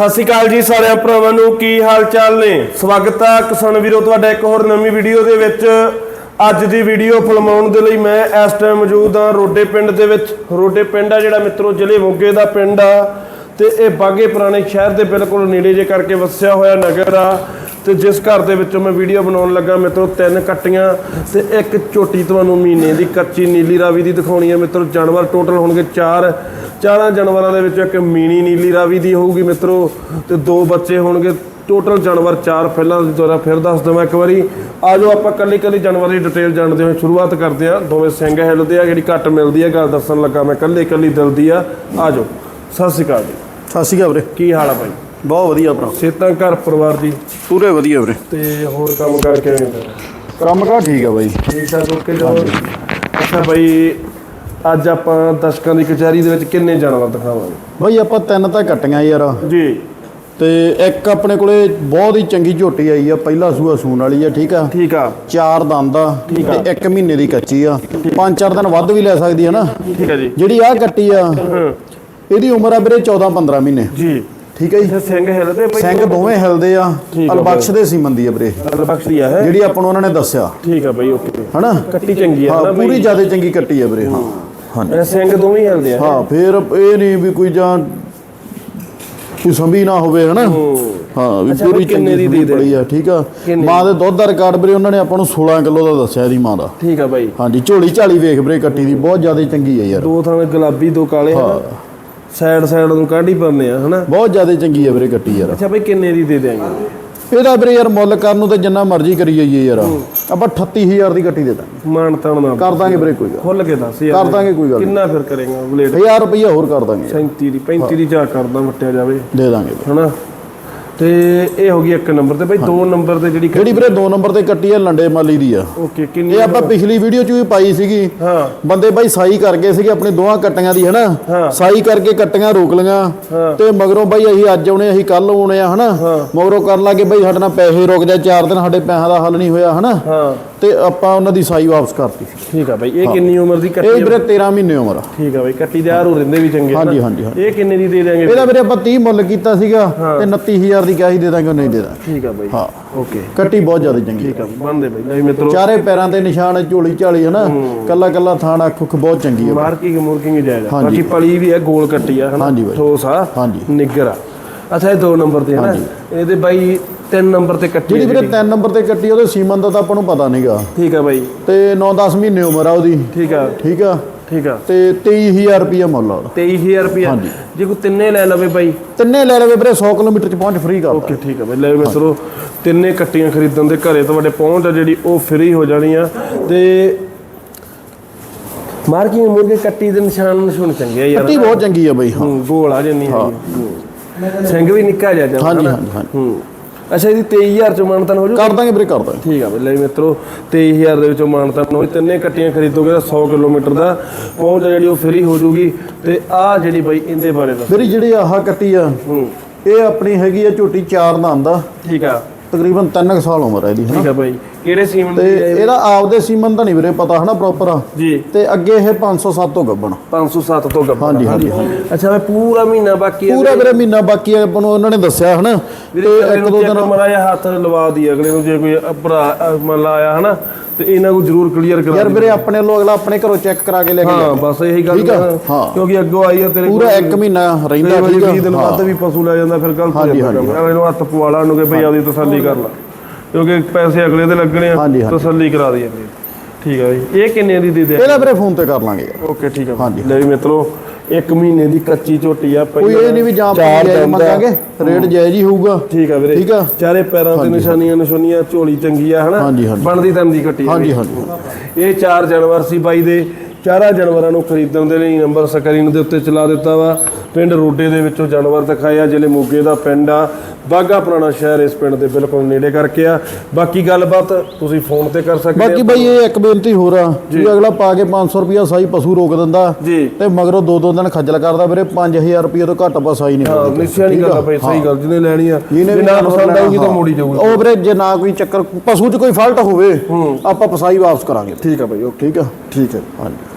ਸਤਿ ਸ਼੍ਰੀ ਅਕਾਲ ਜੀ ਸਾਰਿਆਂ ਭਰਾਵਾਂ ਨੂੰ, ਕੀ ਹਾਲ ਚਾਲ ਨੇ? ਸਵਾਗਤ ਹੈ ਕਿਸਾਨ ਵੀਰੋ, ਤੁਹਾਡਾ ਇੱਕ ਹੋਰ ਨਵੀਂ ਵੀਡੀਓ ਦੇ ਵਿੱਚ। ਅੱਜ ਦੀ ਵੀਡੀਓ ਫਿਲਮਾਉਣ ਦੇ ਲਈ ਮੈਂ ਇਸ ਟਾਈਮ ਮੌਜੂਦ ਹਾਂ ਰੋਡੇ ਪਿੰਡ ਦੇ ਵਿੱਚ। ਰੋਡੇ ਪਿੰਡ ਆ ਜਿਹੜਾ ਮਿੱਤਰੋ, ਜ਼ਿਲ੍ਹੇ ਮੋਗੇ ਦਾ ਪਿੰਡ ਆ। ਤੇ ਇਹ ਬਾਗੇ ਪੁਰਾਣੇ ਸ਼ਹਿਰ ਦੇ ਬਿਲਕੁਲ ਨੇੜੇ ਜੇ ਕਰਕੇ ਵਸਿਆ ਹੋਇਆ ਨਗਰ ਆ। ਤੇ ਜਿਸ ਘਰ ਦੇ ਵਿੱਚੋਂ ਮੈਂ ਵੀਡੀਓ ਬਣਾਉਣ ਲੱਗਾ ਮਿੱਤਰੋ, ਤਿੰਨ ਕੱਟੀਆਂ। ਤੇ ਇੱਕ ਚੋਟੀ ਤੁਹਾਨੂੰ ਮਹੀਨੇ ਦੀ ਕੱਚੀ ਨੀਲੀ ਰਾਵੀ ਦੀ ਦਿਖਾਉਣੀ ਹੈ ਮਿੱਤਰੋ, ਜਾਨਵਰ ਟੋਟਲ ਹੋਣਗੇ ਚਾਰ। ਚਾਰਾਂ ਜਾਨਵਰਾਂ ਦੇ ਵਿੱਚੋਂ ਇੱਕ ਮੀਨੀ ਨੀਲੀ ਰਾਵੀ ਦੀ ਹੋਊਗੀ ਮਿੱਤਰੋ ਤੇ ਦੋ ਬੱਚੇ ਹੋਣਗੇ। ਟੋਟਲ ਜਾਨਵਰ ਚਾਰ ਪਹਿਲਾਂ ਦੀ ਦੁਆਰਾ ਫਿਰ ਦੱਸ ਦਵਾਂ ਇੱਕ ਵਾਰੀ। ਆਜੋ ਆਪਾਂ ਕੱਲੀ ਕੱਲੀ ਜਾਨਵਰ ਦੀ ਡਿਟੇਲ ਜਾਣਦੇ ਹੋਏ ਸ਼ੁਰੂਆਤ ਕਰਦੇ ਹਾਂ। ਦੋਵੇਂ ਸਿੰਘ ਹਿੱਲਦੇ ਆ ਜਿਹੜੀ ਘੱਟ ਮਿਲਦੀ ਹੈ ਗੱਲ ਦੱਸਣ ਲੱਗਾ ਮੈਂ ਕੱਲੀ ਕੱਲੀ ਦਿਲ ਦੀ ਆ। ਆਜੋ ਸਤਿ ਸ਼੍ਰੀ ਅਕਾਲ ਜੀ। ਸਤਿ ਸ਼੍ਰੀ ਅਕਾਲ ਵੀਰੇ। ਕੀ ਹਾਲ ਆ ਭਾਈ ਬਹੁਤ ਵਧੀਆ ਭਰਾ। ਸੇਤਾਂ ਘਰ ਪਰਿਵਾਰ ਦੀ? ਪੂਰੇ ਵਧੀਆ ਵੀਰੇ। ਤੇ ਹੋਰ ਕੰਮ ਕਰਕੇ ਆਏ ਕੰਮ ਕਾ ਠੀਕ ਆ ਬਾਈ। ਠੀਕ ਠਾਕ ਓਕੇ ਜੋ ਅੱਛਾ ਭਾਈ ਅੱਜ ਆਪਾਂ ਦਰਸ਼ਕਾਂ ਦੀ ਕਚਹਿਰੀ ਦੇ ਵਿੱਚ ਕਿੰਨੇ ਜਾਨਵਰ ਦਿਖਾਵਾਂਗੇ? ਬਾਈ ਆਪਾਂ ਤਿੰਨ ਤਾਂ ਕੱਟੀਆਂ ਯਾਰ। ਜੀ। ਤੇ ਇੱਕ ਆਪਣੇ ਕੋਲੇ ਬਹੁਤ ਹੀ ਚੰਗੀ ਝੋਟੀ ਆਈ ਆ ਪਹਿਲਾ ਸੂਆ ਸੂਣ ਵਾਲੀ ਆ ਠੀਕ ਆ? ਠੀਕ ਆ। ਚਾਰ ਦੰਦ ਆ ਠੀਕ ਆ। ਤੇ ਇੱਕ ਮਹੀਨੇ ਦੀ ਕੱਚੀ ਆ। ਪੰਜ ਚਾਰ ਦਿਨ ਵੱਧ ਵੀ ਲੈ ਸਕਦੀ ਹੈ ਨਾ। ਠੀਕ ਆ ਜੀ। ਜਿਹੜੀ ਆ ਕੱਟੀ ਆ ਹਾਂ। ਇਹਦੀ ਉਮਰ ਆ ਵੀਰੇ 14 15 ਮਹੀਨੇ। ਜੀ। ਠੀਕ ਹੈ ਜੀ? ਇਹ ਸਿੰਘ ਹਿੱਲਦੇ ਭਾਈ ਸਿੰਘ ਦੋਵੇਂ ਹਿਲਦੇ ਆ। ਠੀਕ ਆ ਅਲਬਖਸ਼ ਦੇ ਸੀਮਨ ਦੀ ਆ ਵੀਰੇ। ਬਖਸ਼ ਦੀ ਆ ਹੈ? ਜਿਹੜੀ ਆਪਾਂ ਨੂੰ ਉਹਨਾਂ ਨੇ ਦੱਸਿਆ। ਠੀਕ ਆ ਭਾਈ ਓਕੇ। ਹਨਾ? ਕੱਟੀ ਚੰਗੀ ਆ ਹਾਂ ਨਾ ਪੂਰੀ ਜ਼ਿਆਦਾ ਚੰਗੀ ਕੱਟੀ ਆ ਵੀਰੇ ਹਾਂ। ਹਾਂਜੀ। ਸਿੰਘ ਦੋਵੇਂ ਹਿਲਦੇ ਆ। ਹਾਂ ਫੇਰ ਇਹ ਨਹੀਂ ਵੀ ਕੋਈ ਜਾਂ ਕੋਈ ਸੰਭੀ ਨਾ ਹੋਵੇ ਹਨਾ? ਹਾਂ। ਵੀ ਪੂਰੀ ਕਿੰਨੇ ਦੀ ਦੇ? ਬੜੀ ਆ ਠੀਕ ਆ? ਮਾਂ ਦੇ ਦੁੱਧ ਦਾ ਰਿਕਾਰਡ ਵੀਰੇ ਉਹਨਾਂ ਨੇ ਆਪਾਂ ਨੂੰ 16 ਕਿਲੋ ਦਾ ਦੱਸਿਆ ਇਹਦੀ ਮਾਂ ਦਾ। ਠੀਕ ਆ ਭਾਈ ਹਾਂਜੀ ਝੋਲੀ ਝਾਲੀ ਵੇਖ ਵੀਰੇ ਕੱਟੀ ਦੀ ਬਹੁਤ ਜ਼ਿਆਦਾ ਚੰਗੀ ਆ ਯਾਰ। ਦੋ ਥਾਂ ਗੁਲਾਬੀ ਦੋ ਕਾਲੇ ਆ ਸਾਈਡ ਸਾਈਡ ਨੂੰ ਕਾਢੀ ਪਾਉਂਦੇ ਆ ਹਨਾ? ਬਹੁਤ ਜ਼ਿਆਦਾ ਚੰਗੀ ਆ ਵੀਰੇ ਕੱਟੀ ਯਾਰ। ਅੱਛਾ ਭਾਈ ਕਿੰਨੇ ਦੀ ਦੇ ਦਿਆਂਗੇ? ਇਹਦਾ ਵੀਰੇ ਯਾਰ ਮੁੱਲ ਕਰਨ ਨੂੰ ਤੇ ਜਿੰਨਾ ਮਰਜ਼ੀ ਕਰੀ ਜਾਈਏ ਯਾਰ। ਆਪਾਂ 38000 ਦੀ ਕੱਟੀ ਦੇ ਦਾਂਗੇ। ਮਾਨ ਤਾਣ ਨਾ ਕਰ ਦਾਂਗੇ ਵੀਰੇ ਕੋਈ ਗੱਲ ਖੁੱਲ ਕੇ ਦੱਸ ਯਾਰ। ਕਰ ਦਾਂਗੇ ਕੋਈ ਗੱਲ ਕਿੰਨਾ ਫਿਰ ਕਰੇਗਾ ਬਲੇਡ? 1000 ਰੁਪਈਆ ਹੋਰ ਕਰ ਦਾਂਗੇ। 37 ਦੀ 35 ਦੀ ਜਾ ਕਰਦਾ ਵਟਿਆ ਜਾਵੇ। ਦੇ ਦਾਂਗੇ। ਹਨਾ? ਤੇ ਇਹ ਹੋ ਗਈ ਇੱਕ ਨੰਬਰ ਤੇ ਭਾਈ ਦੋ ਨੰਬਰ ਤੇ ਜਿਹੜੀ ਜਿਹੜੀ ਵੀਰੇ 2 ਨੰਬਰ ਤੇ ਕੱਟੀ ਆ ਲੰਡੇ ਮਾਲੀ ਦੀ ਆ। ਓਕੇ ਕਿੰਨੀ ਇਹ ਆਪਾਂ ਪਿਛਲੀ ਵੀਡੀਓ 'ਚ ਵੀ ਪਾਈ ਸੀਗੀ। ਹਾਂ। ਬੰਦੇ ਬਾਈ ਸਾਈ ਕਰ ਗਏ ਸੀਗੇ ਆਪਣੇ ਦੋਹਾਂ ਕੱਟੀਆਂ ਦੀ। ਹਨਾ? ਸਾਈ ਕਰਕੇ ਕੱਟੀਆਂ ਰੋਕ। ਲੀਆਂ ਤੇ ਮਗਰੋਂ ਬਾਈ ਅਸੀਂ ਅੱਜ ਆਉਣੇ ਅਸੀਂ ਕੱਲ ਆਉਣੇ ਆ ਹਨਾ? ਮਗਰੋਂ ਕਰਨ ਲੱਗੇ ਬਾਈ ਸਾਡੇ ਨਾਲ ਪੈਸੇ ਰੁਕ ਜਾ ਚਾਰ ਦਿਨ ਸਾਡੇ ਪੈਸਿਆਂ ਦਾ ਹੱਲ ਨਹੀਂ ਹੋਇਆ ਹਨਾ? ਹਾਂ। ਤੇ ਆਪਾਂ ਉਹਨਾਂ ਦੀ ਸਾਈ ਵਾਪਸ ਕਰਤੀ। ਠੀਕ ਆ ਭਾਈ ਇਹ ਕਿੰਨੀ ਉਮਰ ਦੀ ਕੱਟੀ ਇਹ ਆ? ਵੀਰੇ 13 ਮਹੀਨੇ ਉਮਰ ਆ। ਠੀਕ ਆ ਭਾਈ ਕੱਟੀ ਦੇ ਆਰੂ ਰਹਿੰਦੇ ਵੀ ਚੰਗੇ ਹਾਂਜੀ, ਹਨਾ? ਹਾਂਜੀ। ਇਹ ਕਿੰਨੇ ਦੀ ਦੇ ਦਿਆਂਗੇ ਇਹਦਾ ਵੀਰੇ ਆਪਾਂ 30 ਮੁੱਲ ਕੀਤਾ ਸੀਗਾ ਤੇ 29000 ਦੀ ਕਿਹਾ ਸੀ ਦੇ ਦਾਂਗੇ ਉਹ ਨਹੀਂ ਦੇ ਦਾਂਗੇ। ਠੀਕ ਆ ਭਾਈ ਹਾਂ। ਓਕੇ। ਕੱਟੀ ਬਹੁਤ ਜ਼ਿਆਦਾ ਚੰਗੀ। ਠੀਕ ਆ ਬੰਦੇ ਭਾਈ ਲੈ ਮਿੱਤਰੋ। ਚਾਰੇ ਪੈਰਾਂ ਤੇ ਨਿਸ਼ਾਨ ਝੋਲੀ ਝਾਲੀ ਹਨਾ? ਕੱਲਾ ਕੱਲਾ ਥਾਣਾ ਖੁੱਖ ਬਹੁਤ ਚੰਗੀ ਆ। ਮਾਰਕਿੰਗ ਮੁਰਕਿੰਗ ਆ। ਹਾਂਜੀ। ਬਾਕੀ ਪਲੀ ਵੀ ਹੈ ਗੋਲ ਕੱਟੀ ਆ ਹਨਾ? ਬਾਈ। ਠੋਸ ਆ। ਨਿੱਗਰ ਆ। ਅੱਛਾ ਇਹ ਦੋ ਨੰਬਰ ਤੇ ਹੈ ਨਾ। ਇਹਦੇ ਬਾਈ ਤਿੰਨ ਨੰਬਰ ਤੇ ਕੱਟੀ ਜਿਹੜੀ ਵੀਰੇ ਜਿਹੜੀ। 3 ਨੰਬਰ ਤੇ ਕੱਟੀ ਉਹਦੇ ਸੀਮਨ ਦਾ ਤਾਂ ਆਪਾਂ ਨੂੰ ਪਤਾ ਨਹੀਂਗਾ। ਠੀਕ ਆ ਬਾਈ। ਤੇ 9-10 ਮਹੀਨੇ ਉਮਰ ਆ ਉਹਦੀ। ਠੀਕ ਆ। ਠੀਕ ਆ? ਠੀਕ ਆ। ਤੇ 23000 ਰੁਪਇਆ ਮੁੱਲ ਆ ਉਹਦਾ। 23000 ਰੁਪਿਆ ਹਾਂਜੀ। ਜੇ ਕੋਈ ਤਿੰਨੇ ਲੈ ਲਵੇ ਬਾਈ। ਤਿੰਨੇ ਲੈ ਲਵੇ ਵੀਰੇ 100 ਕਿਲੋਮੀਟਰ ਚ ਪਹੁੰਚ ਫ੍ਰੀ ਕਰਦਾ ਓਕੇ ਠੀਕ ਆ ਬਾਈ। ਲੈ ਮਿੱਤਰੋ ਤਿੰਨੇ ਕੱਟੀਆਂ ਖਰੀਦਣ ਦੇ ਘਰੇ ਤੁਹਾਡੇ ਪਹੁੰਚ ਆ ਜਿਹੜੀ ਉਹ ਫ੍ਰੀ ਹੋ ਜਾਣੀ ਆ। ਤੇ ਮਾਰਕਿੰਗ ਮੁਰਗੇ ਕੱਟੀ ਦੇ ਨਿਸ਼ਾਨ ਨਿਸ਼ਾਨ ਚੰਗੇ ਆ ਯਾਰ। ਕੱਟੀ ਬਹੁਤ ਚੰਗੀ ਆ ਬਈ ਹਾਂ। ਗੋਲ ਆ ਜੰਨੀ ਹੈ। ਸਿੰਘ ਵੀ ਨਿੱਕਾ ਜਿਹਾ ਜਾਂਦਾ? ਹਾਂਜੀ ਹਾਂਜੀ। ਹੂੰ। ਅੱਛਾ ਇਹਦੀ 23000 ਚੋਂ ਮਾਨਤਨ ਹੋ ਜੂ ਕਰ ਦਾਂਗੇ ਵੀਰੇ ਕਰ ਦਾਂਗੇ। ਠੀਕ ਆ ਬਈ ਲੈ ਮਿੱਤਰੋ 23000 ਦੇ ਵਿੱਚੋਂ ਮਾਨਤਨ ਹੋਈ ਤਿੰਨੇ ਕੱਟੀਆਂ ਖਰੀਦੋਗੇ ਤਾਂ 100 ਕਿਲੋਮੀਟਰ ਦਾ। ਪਹੁੰਚ ਜਿਹੜੀ ਉਹ ਫ੍ਰੀ ਹੋ ਜੂਗੀ ਤੇ ਆ ਜਿਹੜੀ ਬਈ ਇਹਦੇ ਬਾਰੇ ਦੱਸ। ਵੀਰੇ ਜਿਹੜੀ ਆਹ ਕੱਟੀ ਆ ਹੂੰ। ਇਹ ਆਪਣੀ ਹੈਗੀ ਆ ਝੋਟੀ ਚਾਰ ਦੰਦ ਆ ਠੀਕ ਆ। ਤਕਰੀਬਨ 3 ਸਾਲ ਉਮਰ ਹੈ ਇਹਦੀ ਠੀਕ ਆ ਬਾਈ। ਕਿਹੜੇ ਸੀਮਨ ਤੇ ਹੈ? ਇਹਦਾ ਆਪਦੇ ਸੀਮਨ ਦਾ ਨਹੀਂ ਵੀਰੇ ਪਤਾ ਹਨਾ ਪ੍ਰੋਪਰ ਜੀ। ਤੇ ਅੱਗੇ ਇਹ 507 ਤੋਂ ਗੱਬਣ। 507 ਤੋਂ ਗੱਬਾ ਹਾਂਜੀ, ਹਾਂਜੀ, ਅੱਛਾ ਮੈਂ ਪੂਰਾ ਮਹੀਨਾ ਬਾਕੀ ਹੈ ਪੂਰਾ ਵੀਰੇ ਮਹੀਨਾ ਬਾਕੀ ਆ ਆਪਾਂ ਨੂੰ ਉਹਨਾਂ ਨੇ ਦੱਸਿਆ ਹਨਾ। ਤੇ ਇੱਕ ਦੋ ਦਿਨ ਮਰਾ ਜਾਂ ਹੱਥ ਲਵਾ ਦੀ ਅਗਲੇ ਨੂੰ ਜੇ ਕੋਈ ਭਰਾ ਲਾ ਆਇਆ ਹਨਾ ਤੇ ਇਹਨਾਂ ਨੂੰ ਜ਼ਰੂਰ ਕਲੀਅਰ ਕਰਾ ਯਾਰ ਵੀਰੇ ਆਪਣੇ ਵੱਲੋਂ ਅਗਲਾ ਆਪਣੇ ਘਰੋਂ ਚੈੱਕ ਕਰਾ ਕੇ ਲੈ ਕੇ ਹਾਂ ਬਸ ਇਹੀ ਗੱਲ। ਹਾਂ। ਕਿਉਂਕਿ ਅੱਗੋਂ ਆਈ ਆ ਤੇਰੇ ਪੂਰਾ 1 ਮਹੀਨਾ ਰਹਿੰਦਾ ਠੀਕ ਆ? 20 ਦਿਨ ਵੱਧ ਵੀ ਪਸ਼ੂ ਲੈ ਜਾਂਦਾ ਫਿਰ ਗਲਤ ਹੋ ਜਾਂਦਾ। ਅਗਲੇ ਨੂੰ ਹੱਥ ਪਵਾ ਲਾ ਨੂੰ ਕਿ ਭਈ ਆਪਦੀ ਤਸੱਲੀ ਕਰ ਲਾ। ਕਿਉਂਕਿ ਪੈਸੇ ਅਗਲੇ ਦੇ ਲੱਗਣੇ ਆ ਹਾਂਜੀ, ਹਾਂਜੀ। ਤਸੱਲੀ ਕਰਾ ਦੀ ਜਾਂਦੀ ਠੀਕ ਆ ਜੀ। ਇਹ ਕਿੰਨੇ ਦੀ ਦੇ ਦੇ ਇਹਦਾ ਵੀਰੇ ਫੋਨ ਤੇ ਕਰ ਲਾਂਗੇ। ਯਾਰ ਓਕੇ ਠੀਕ ਆ। ਹਾਂਜੀ। ਲੈ ਵੀ ਮਿੱਤਰੋ ਇੱਕ ਮਹੀਨੇ ਦੀ ਕੱਚੀ ਝੋਟੀ ਆ ਕੋਈ ਇਹ ਨਹੀਂ ਵੀ ਜਾਂ ਚਾਰ ਜਾਇਜ਼ ਦੰਦ ਆ। ਮੰਗਾਂਗੇ ਰੇਟ ਜਾਇਜ਼ ਹੀ ਹੋਊਗਾ। ਠੀਕ ਆ ਵੀਰੇ। ਠੀਕ ਆ। ਚਾਰੇ ਪੈਰਾਂ ਤੇ ਨਿਸ਼ਾਨੀਆਂ ਨਿਸ਼ਾਨੀਆਂ ਝੋਲੀ ਚੰਗੀ ਆ ਹਨਾ? ਹਾਂਜੀ, ਹਾਂਜੀ। ਬਣਦੀ ਤਨ ਦੀ ਕੱਟੀ ਆ। ਹਾਂਜੀ। ਹਾਂਜੀ। ਇਹ ਚਾਰ ਜਾਨਵਰ ਸੀ ਬਾਈ ਦੇ। ਚਾਰਾਂ ਜਾਨਵਰਾਂ ਨੂੰ ਖਰੀਦਣ ਦੇ ਲਈ ਨੰਬਰ ਸਕਰੀਨ ਦੇ ਉੱਤੇ ਚਲਾ ਦਿੱਤਾ ਵਾ। ਪਿੰਡ ਰੋਡੇ ਦੇ ਵਿੱਚੋਂ ਜਾਨਵਰ ਦਿਖਾਏ ਆ ਜ਼ਿਲ੍ਹੇ ਮੋਗੇ ਦਾ ਪਿੰਡ ਆ। ਬਾਗਾ ਪੁਰਾਣਾ ਸ਼ਹਿਰ ਇਸ ਪਿੰਡ ਦੇ ਬਿਲਕੁਲ ਨੇੜੇ ਕਰਕੇ ਆ। ਬਾਕੀ ਗੱਲਬਾਤ ਤੁਸੀਂ ਫੋਨ ਤੇ ਕਰ ਸਕਦੇ ਬਾਕੀ ਬਈ ਇਹ ਇੱਕ ਬੇਨਤੀ ਹੋਰ ਆ ਵੀ ਅਗਲਾ ਪਾ ਕੇ 500 ਰੁਪਿਆ ਸਾਈ ਪਸ਼ੂ ਰੋਕ ਦਿੰਦਾ ਜੀ। ਤੇ ਮਗਰੋਂ ਦੋ ਦੋ ਦਿਨ ਖੱਜਲ ਕਰਦਾ ਵੀਰੇ 5000 ਰੁਪਏ ਤੋਂ ਘੱਟ ਆਪਾਂ ਸਾਈ ਨਹੀਂ ਹਾਂ ਕਰਦੇ। ਨਿਸ਼ਚੈ ਨਹੀਂ ਆ? ਕਰਦਾ ਭਾਈ ਸਹੀ ਗੱਲ ਜਿਹਨੇ ਲੈਣੀ ਆ ਜਿਹਨੇ ਜੇ ਨਾ ਪਸੰਦ ਆਊਗੀ ਤਾਂ। ਮੋੜੀ ਜਾਊਗੀ। ਉਹ ਵੀਰੇ ਜੇ ਨਾ ਕੋਈ ਚੱਕਰ ਪਸ਼ੂ 'ਚ ਕੋਈ ਫਾਲਟ ਹੋਵੇ ਆਪਾਂ ਪਸਾਈ ਵਾਪਸ ਕਰਾਂਗੇ। ਠੀਕ ਆ ਭਾਈ ਓਕੇ। ਠੀਕ ਆ? ਠੀਕ ਹੈ ਹਾਂਜੀ।